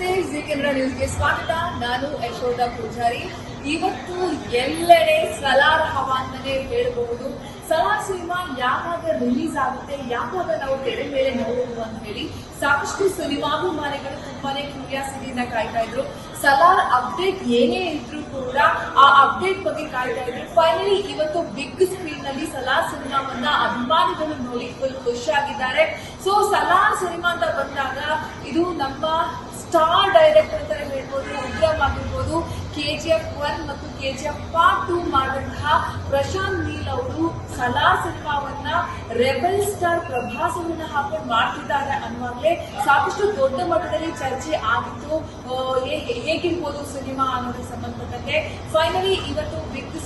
ನಮಸ್ತೆ ಜಿ ಕನ್ನಡ ನ್ಯೂಸ್ಗೆ ಸ್ವಾಗತ. ನಾನು ಯಶೋಧ ಪೂಜಾರಿ. ಇವತ್ತು ಎಲ್ಲೆಡೆ ಸಲಾರ್ ಹವಾ ಅಂತಾನೆ ಹೇಳಬಹುದು. ಸಲಾರ್ ಸಿನಿಮಾ ಯಾವಾಗ ರಿಲೀಸ್ ಆಗುತ್ತೆ, ಯಾವಾಗ ನಾವು ತೆರೆ ಮೇಲೆ ನೋಡೋದು ಅಂತ ಹೇಳಿ ಸಾಕಷ್ಟು ಸಿನಿಮಾಭಿಮಾನಿಗಳು ತುಂಬಾನೇ ಕ್ಯೂರಿಯಾಸಿಟಿಯಿಂದ ಕಾಯ್ತಾ ಇದ್ರು. ಸಲಾರ್ ಅಪ್ಡೇಟ್ ಏನೇ ಇದ್ರೂ ಕೂಡ ಆ ಅಪ್ಡೇಟ್ ಬಗ್ಗೆ ಕಾಯ್ತಾ ಇದ್ರು. ಫೈನಲಿ ಇವತ್ತು ಬಿಗ್ ಸ್ಕ್ರೀನ್ನಲ್ಲಿ ಸಲಾರ್ ಸಿನಿಮಾವನ್ನ ಅಭಿಮಾನಿಗಳು ನೋಡಿ ಫುಲ್ ಖುಷಿಯಾಗಿದ್ದಾರೆ. ಸೊ ಸಲಾರ್ ಸಿನಿಮಾ ಅಂತ ಬಂದಾಗ ಇದು ನಮ್ಮ ಸ್ಟಾರ್ ಡೈರೆಕ್ಟರ್ ಅಂತ ಹೇಳ್ಬೋದು ಉಗ್ರಂ ಆಗಿರ್ಬೋದು ಕೆ ಜಿ ಎಫ್ ಒನ್ ಮತ್ತು K G F part two ಮಾಡಿದಂತಹ ಪ್ರಶಾಂತ್ ನೀಲ್ ಅವರು ಸಲಾ ಸಿನಿಮಾವನ್ನ ರೆಬಲ್ ಸ್ಟಾರ್ ಪ್ರಭಾಸ್ ಅವರನ್ನ ಹಾಕೊಂಡು ಮಾಡ್ತಿದ್ದಾರೆ ಅನ್ನುವಾಗಲೇ ಸಾಕಷ್ಟು ದೊಡ್ಡ ಮಟ್ಟದಲ್ಲಿ ಚರ್ಚೆ ಆಗಿತ್ತು. ಹೇಗಿರ್ಬೋದು ಸಿನಿಮಾ ಅನ್ನೋದಕ್ಕೆ ಸಂಬಂಧಪಟ್ಟಂತೆ ಫೈನಲಿ ಇವತ್ತು ಬಿಗ್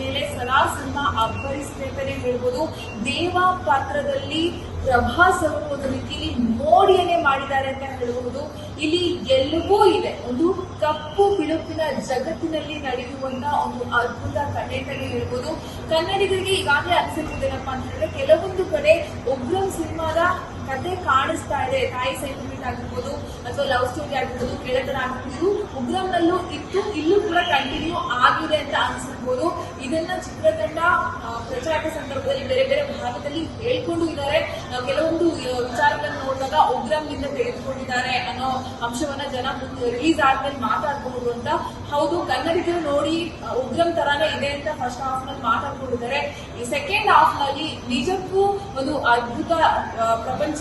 ಮೇಲೆ ಸಲಾರ್ ಸಿನಿಮಾ ಅಬ್ಬರಿಸಿದೆ ಅಂತಾನೆ ಹೇಳ್ಬೋದು. ದೇವ ಪಾತ್ರದಲ್ಲಿ ಪ್ರಭಾಸ್ ಅವರು ಒಂದು ರೀತಿಯಲ್ಲಿ ಮೋಡಿಯನ್ನೇ ಮಾಡಿದ್ದಾರೆ ಅಂತ ಹೇಳಬಹುದು ಇಲ್ಲಿ ಎಲ್ಲವೂ ಇದೆ. ಒಂದು ಕಪ್ಪು ಬಿಳುಪಿನ ಜಗತ್ತಿನಲ್ಲಿ ನಡೆಯುವಂತ ಒಂದು ಅದ್ಭುತ ಕಥೆ ಅಂತಲೇ ಹೇಳ್ಬೋದು. ಕನ್ನಡಿಗರಿಗೆ ಈಗಾಗಲೇ ಅನಿಸಿರುವುದೇನಪ್ಪ ಅಂತ ಹೇಳಿದ್ರೆ ಕೆಲವೊಂದು ಕಡೆ ಉಗ್ರಂ ಸಿನಿಮಾದ ಕತೆ ಕಾಣಿಸ್ತಾ ಇದೆ. ತಾಯಿ ಸೆಂಟಿಮೆಂಟ್ ಆಗಿರ್ಬೋದು ಅಥವಾ ಲವ್ ಸ್ಟೋರಿ ಆಗಿರ್ಬೋದು ಗೆಳೆತನ ಆಗಿರ್ಬೋದು ಉಗ್ರಂನಲ್ಲೂ ಇತ್ತು ಇಲ್ಲೂ ಕೂಡ ಕಂಟಿನ್ಯೂ ಆಗಿದೆ ಅಂತ ಅನ್ಸಿರ್ಬೋದು ಇದನ್ನ ಚಿತ್ರತಂಡ ಪ್ರಚಾರದ ಸಂದರ್ಭದಲ್ಲಿ ಬೇರೆ ಬೇರೆ ಭಾಗದಲ್ಲಿ ಹೇಳ್ಕೊಂಡು ಇದ್ದಾರೆ. ಕೆಲವೊಂದು ವಿಚಾರಗಳನ್ನು ನೋಡಿದಾಗ ಉಗ್ರಂನಿಂದ ತೆಗೆದುಕೊಂಡಿದ್ದಾರೆ ಅನ್ನೋ ಅಂಶವನ್ನ ಜನ ರಿಲೀಸ್ ಆದ್ಮೇಲೆ ಮಾತಾಡ್ಬಹುದು ಅಂತ. ಹೌದು ಕನ್ನಡಿಗರು ನೋಡಿ ಉಗ್ರಂ ತರಾನೇ ಇದೆ ಅಂತ ಫಸ್ಟ್ ಹಾಫ್ನಲ್ಲಿ ಮಾತಾಡ್ಕೊಂಡಿದ್ದಾರೆ. ಸೆಕೆಂಡ್ ಹಾಫ್ನಲ್ಲಿ ನಿಜಕ್ಕೂ ಒಂದು ಅದ್ಭುತ ಆ,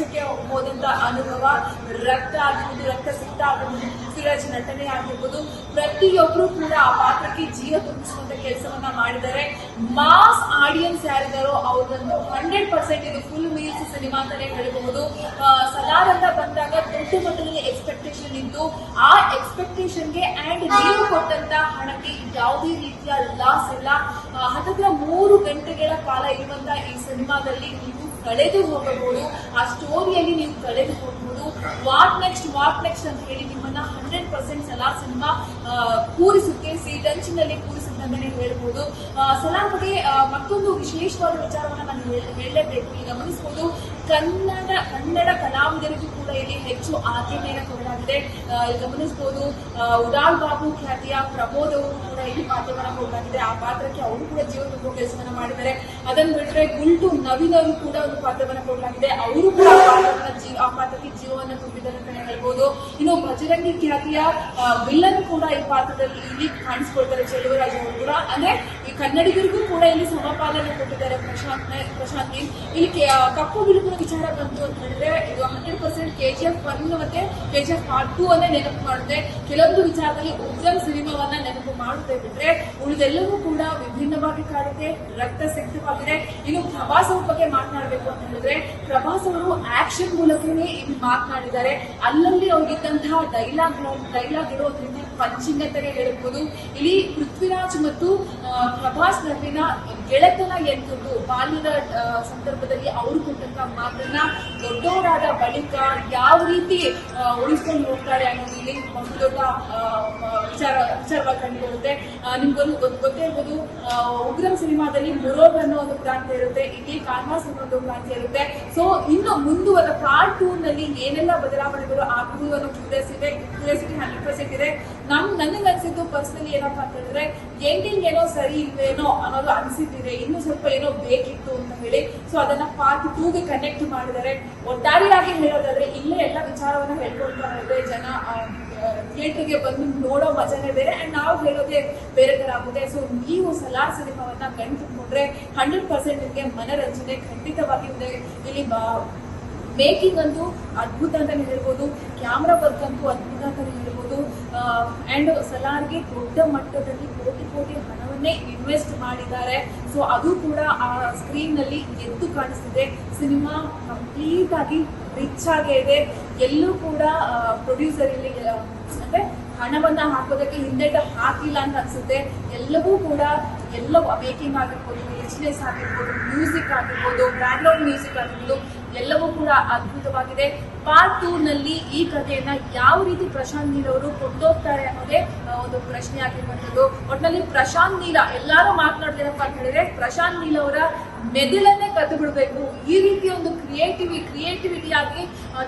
ಪ್ರಪಂಚಕ್ಕೆ ಹೋದಂತ ಅನುಭವ ರಕ್ತ ಆಗಿರ್ಬೋದು ರಕ್ತ ಸಿಕ್ತ ಆಗಿರ್ಬೋದು ಪೃಥ್ವಿರಾಜ್ ನಟನೆ ಆಗಿರ್ಬೋದು ಪ್ರತಿಯೊಬ್ರು ಕೂಡ ಆ ಪಾತ್ರಕ್ಕೆ ಜೀವ ತುಂಬಿಸುವಂತ ಕೆಲಸವನ್ನ ಮಾಡಿದ್ದಾರೆ. ಮಾಸ್ ಆಡಿಯನ್ಸ್ ಯಾರಿದ್ದಾರೋ ಅವ್ರದಂತೂ ಹಂಡ್ರೆಡ್ ಪರ್ಸೆಂಟ್ ಇದು ಫುಲ್ ಮೀಲ್ಸ್ ಸಿನಿಮಾ ಅಂತಾನೆ ಹೇಳಬಹುದು. ಆ, ಸಲಾರ್ ಅಂತ ಬಂದಾಗ ದೊಡ್ಡ ಮಟ್ಟದಲ್ಲಿ ಎಕ್ಸ್ಪೆಕ್ಟೇಷನ್ ಇದ್ದು ಆ ಎಕ್ಸ್ಪೆಕ್ಟೇಷನ್ಗೆ ಅಂಡ್ ನೀವು ಕೊಟ್ಟಂತ ಹಣಕ್ಕೆ ಯಾವುದೇ ರೀತಿಯ ಲಾಸ್ ಇಲ್ಲ. ಹತ್ತಿರ ಮೂರು ಗಂಟೆಗಳ ಕಾಲ ಇರುವಂತ ಈ ಸಿನಿಮಾದಲ್ಲಿ ನೀವು ಕಳೆದು ಹೋಗಬಹುದು. ಆ ಸ್ಟೋರಿಯಲ್ಲಿ ನೀವು ಕಳೆದು ಹೋಗಬಹುದು. ವಾಟ್ ನೆಕ್ಸ್ಟ್ ವಾಟ್ ನೆಕ್ಸ್ಟ್ ಅಂತ ಹೇಳಿ ನಿಮ್ಮನ್ನ ಹಂಡ್ರೆಡ್ ಪರ್ಸೆಂಟ್ ಸಲ ಸಿನಿಮಾ ಕೂರಿಸುತ್ತೆ. ಸೀಟಂಚಿನಲ್ಲಿ ಕೂರಿಸುತ್ತೆ. ಅಂತಾನೆ ಹೇಳ್ಬೋದು. ಸಲಾರ್ ಮತ್ತೊಂದು ವಿಶೇಷವಾದ ವಿಚಾರವನ್ನ ನಾನು ಹೇಳ್- ಹೇಳಲೇಬೇಕು. ಈಗ ಗಮನಿಸಬಹುದು ಕನ್ನಡ ಕನ್ನಡ ಕಲಾವಿದರಿಗೂ ಕೂಡ ಇಲ್ಲಿ ಹೆಚ್ಚು ಆದ್ಯತೆಯನ್ನು ಕೊಡಲಾಗಿದೆ. ಗಮನಿಸಬಹುದು ಉದಾಲ್ ಬಾಬು ಖ್ಯಾತಿಯ ಪ್ರಮೋದ್ ಅವರು ಕೂಡ ಇಲ್ಲಿ ಪಾತ್ರವನ್ನ ಕೊಡಲಾಗಿದೆ. ಆ ಪಾತ್ರಕ್ಕೆ ಅವರು ಕೂಡ ಜೀವ ತುಂಬುವ ಕೆಲಸವನ್ನ ಮಾಡಿದ್ದಾರೆ. ಅದನ್ನು ಬಿಟ್ಟರೆ ಗುಲ್ಟು ನವೀನ್ ಅವರು ಕೂಡ ಒಂದು ಪಾತ್ರವನ್ನ ಕೊಡಲಾಗಿದೆ. ಅವರು ಕೂಡ ಆ ಜೀವ ಆ ಪಾತ್ರಕ್ಕೆ ಜೀವವನ್ನು ತುಂಬಿದ್ದಾರೆ ಅಂತಾನೆ ಹೇಳ್ಬೋದು. ಇನ್ನು ಬಜರಂಗಿ ಖ್ಯಾತಿಯ ವಿಲ್ಲನ್ ಕೂಡ ಈ ಪಾತ್ರದಲ್ಲಿ ಇಲ್ಲಿ ಕಾಣಿಸ್ಕೊಳ್ತಾರೆ. ಚೆಲುವರಾಜ್ ಕೂಡ. ಅಂದ್ರೆ ಈ ಕನ್ನಡಿಗರಿಗೂ ಕೂಡ ಇಲ್ಲಿ ಸಮಪಾಲನೆ ಕೊಟ್ಟಿದ್ದಾರೆ ಪ್ರಶಾಂತ್ ಪ್ರಶಾಂತ್ ಇಲ್ಲಿ ಕಪ್ಪು ಬಿಳುಪಿನ ವಿಚಾರ ಬಂತು ಅಂತ ಹೇಳಿದ್ರೆ ಇದು hundred percent K G F one ಮತ್ತೆ K G F part two ಅನ್ನೇ ನೆನಪು ಮಾಡುತ್ತೆ. ಕೆಲವೊಂದು ವಿಚಾರದಲ್ಲಿ ಉಗ್ರಂ ಸಿನಿಮಾವನ್ನ ನೆನಪು ಮಾಡುತ್ತೆ ಬಿಟ್ರೆ ಉಳಿದೆಲ್ಲವೂ ಕೂಡ ವಿಭಿನ್ನವಾಗಿ ಕಾಡಿದೆ ರಕ್ತ ಸಿಕ್ತವಾಗಿದೆ ಇನ್ನು ಪ್ರಭಾಸ್ ಅವ್ರ ಬಗ್ಗೆ ಮಾತನಾಡಬೇಕು ಅಂತ ಹೇಳಿದ್ರೆ ಪ್ರಭಾಸ್ ಅವರು ಆಕ್ಷನ್ ಮೂಲಕನೇ ಇಲ್ಲಿ ಮಾತನಾಡಿದ್ದಾರೆ. ಅಲ್ಲಲ್ಲಿ ಅವ್ರಿಗಿದ್ದಂತಹ ಡೈಲಾಗ್ ಡೈಲಾಗ್ ಇರೋದ್ರಿಂದ ಪಂಚಿಂಗ್ ಅಂತಾನೆ ಹೇಳ್ಬೋದು. ಇಲ್ಲಿ ಪೃಥ್ವಿರಾಜ್ ಮತ್ತು ಪ್ರಭಾಸ್ ನಲ್ಲಿನ ಗೆಳೆತನ ಎಂಥದ್ದು ಬಾಲ್ಯದ ಸಂದರ್ಭದಲ್ಲಿ ಅವರು ಕೊಟ್ಟಂತ ಮಾತನ್ನ ದೊಡ್ಡವರಾದ ಬಳಿಕ ಯಾವ ರೀತಿ ಉಳಿಸ್ಕೊಂಡು ಹೋಗ್ತಾರೆ ಅನ್ನೋದು ಇಲ್ಲಿ ಒಂದು ದೊಡ್ಡ ವಿಚಾರ, ವಿಚಾರವಾಗಿ ಕಂಡುಬರುತ್ತೆ. ನಿಮ್ಗೊಂದು ಗೊತ್- ಗೊತ್ತೇ ಇರ್ಬೋದು ಉಗ್ರಂ ಸಿನಿಮಾದಲ್ಲಿ ಮುರೋಗ್ ಅನ್ನೋ ಒಂದು ಕ್ರಾಂತಿ ಇರುತ್ತೆ ಇಲ್ಲಿ ಕಾನ್ವಾಸ್ ಅನ್ನೋ ಒಂದು ಕ್ರಾಂತಿ ಇರುತ್ತೆ. ಸೊ ಇನ್ನು ಮುಂದುವರೆದ ಪಾರ್ಟ್ ಟೂ ನಲ್ಲಿ ಏನೆಲ್ಲ ಬದಲಾವಣೆಗಳು ಆಗ್ಬೋದು ಅನ್ನೋ ಕ್ಯೂರಿಯಾಸಿಟಿ ಕ್ಯೂರಿಯಾಸಿಟಿ ಹಂಡ್ರೆಡ್ ಪರ್ಸೆಂಟ್ ಇದೆ. ನಮ್ ನನಗೆ ಅನ್ಸಿದ್ದು ಪರ್ಸನಲಿ ಏನಪ್ಪಾ ಅಂತಂದ್ರೆ ಎಂಡಿಂಗ್ ಏನೋ ಸರಿ ಇಲ್ವೇನೋ ಅನ್ನೋದು ಅನಿಸಿದ್ದಿದೆ. ಇನ್ನು ಸ್ವಲ್ಪ ಏನೋ ಬೇಕಿತ್ತು ಅಂತ ಹೇಳಿ. ಸೊ ಅದನ್ನ ಪಾರ್ಟ್ ಟೂಗೆ ಕನೆಕ್ಟ್ ಮಾಡಿದ್ದಾರೆ. ಒಟ್ಟಾರೆಯಾಗಿ ಹೇಳೋದಾದ್ರೆ ಇಲ್ಲೇ ಎಲ್ಲ ವಿಚಾರವನ್ನ ಹೇಳ್ಕೊಳ್ತಾ ಇದ್ರೆ ಜನ ಥಿಯೇಟರ್ಗೆ ಬಂದು ನೋಡೋ ಮಜಾನೇ ಬೇರೆ ಅಂಡ್ ನಾವು ಹೇಳೋದೇ ಬೇರೆ ತರ ಆಗುತ್ತೆ. ಸೊ ನೀವು ಸಲಾರ್ ಸಿನಿಮಾವನ್ನ ಕಣ್ ತುಂಬಿಕೊಂಡ್ರೆ ಹಂಡ್ರೆಡ್ ಪರ್ಸೆಂಟ್ ನಿಮಗೆ ಮನರಂಜನೆ ಖಂಡಿತವಾಗಿ ಇದೆ. ಇಲ್ಲಿ ಮೇಕಿಂಗ್ ಅಂತೂ ಅದ್ಭುತ ಅಂತಾನೆ ಹೇಳ್ಬೋದು ಕ್ಯಾಮ್ರಾ ವರ್ಕ್ ಅಂತೂ ಅದ್ಭುತ ಅಂತಾನೆ ಹೇಳ್ಬೋದು. ಅಂಡ್ ಸಲಾರ್ಗೆ ದೊಡ್ಡ ಮಟ್ಟದಲ್ಲಿ ಕೋಟಿ ಕೋಟಿ ಹಣವನ್ನೇ ಇನ್ವೆಸ್ಟ್ ಮಾಡಿದ್ದಾರೆ. ಸೊ ಅದು ಕೂಡ ಆ ಸ್ಕ್ರೀನ್ನಲ್ಲಿ ಎದ್ದು ಕಾಣಿಸ್ತಿದೆ. ಸಿನಿಮಾ ಕಂಪ್ಲೀಟ್ ಆಗಿ ರಿಚ್ ಆಗೇ ಇದೆ. ಎಲ್ಲೂ ಕೂಡ ಪ್ರೊಡ್ಯೂಸರ್ ಇಲ್ಲಿ ಅಂದ್ರೆ ಹಣವನ್ನ ಹಾಕೋದಕ್ಕೆ ಹಿಂದೆಟ ಹಾಕಿಲ್ಲ ಅಂತ ಅನ್ಸುತ್ತೆ. ಎಲ್ಲವೂ ಕೂಡ ಎಲ್ಲವೂ ಮೇಕಿಂಗ್ ಆಗಿರ್ಬೋದು ರಿಚ್ನೆಸ್ ಆಗಿರ್ಬೋದು ಮ್ಯೂಸಿಕ್ ಆಗಿರ್ಬೋದು ಬ್ಯಾಕ್ಗ್ರೌಂಡ್ ಮ್ಯೂಸಿಕ್ ಆಗಿರ್ಬೋದು ಎಲ್ಲವೂ ಕೂಡ ಅದ್ಭುತವಾಗಿದೆ. ಪಾರ್ಟ್ ಟೂ ನಲ್ಲಿ ಈ ಕಥೆಯನ್ನ ಯಾವ ರೀತಿ ಪ್ರಶಾಂತ್ ನೀಲ್ ಅವರು ಕೊಂಡೋಗ್ತಾರೆ ಅನ್ನೋದೇ ಒಂದು ಪ್ರಶ್ನೆ ಆಗಿರುವಂತದ್ದು ಒಟ್ಟಿನಲ್ಲಿ ಪ್ರಶಾಂತ್ ನೀಲ ಎಲ್ಲಾರು ಮಾತನಾಡ್ತೀರಪ್ಪ ಅಂತ ಹೇಳಿದ್ರೆ ಪ್ರಶಾಂತ್ ನೀಲ್ ಅವರ ಮೆದುಳನ್ನೇ ಕತ್ತು ಬಿಡಬೇಕು. ಈ ರೀತಿ ಒಂದು ಕ್ರಿಯೇಟಿವಿ ಕ್ರಿಯೇಟಿವಿಟಿ ಆಗಿ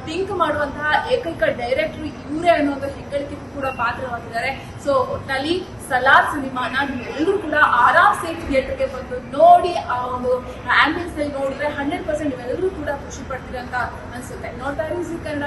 ಥಿಂಕ್ ಮಾಡುವಂತಹ ಏಕೈಕ ಡೈರೆಕ್ಟರ್ ಇವರೇ ಅನ್ನೋದು ಒಂದು ಹೆಗ್ಗಳಿಕೆ ಕೂಡ ಪಾತ್ರವಾಗಿದ್ದಾರೆ. ಸೊ ಒಟ್ಟಿನಲ್ಲಿ ಸಲಾರ್ ಸಿನಿಮಾನ ಎಲ್ಲರೂ ಕೂಡ ಆರಾಮ್ ಸೇ ಥಿಯೇಟರ್ಗೆ ಬಂದು ನೋಡಿ ಆ ಒಂದು ಆಂಬಿಯನ್ಸ್ ಅಲ್ಲಿ ನೋಡಿದ್ರೆ ಹಂಡ್ರೆಡ್ ಪರ್ಸೆಂಟ್ ಎಲ್ಲರೂ ಕೂಡ ಖುಷಿ ಪಡ್ತೀರ ಅಂತ ಅನ್ಸುತ್ತೆ. ನೋಡ್ತಾ ಜೀ ಕನ್ನಡ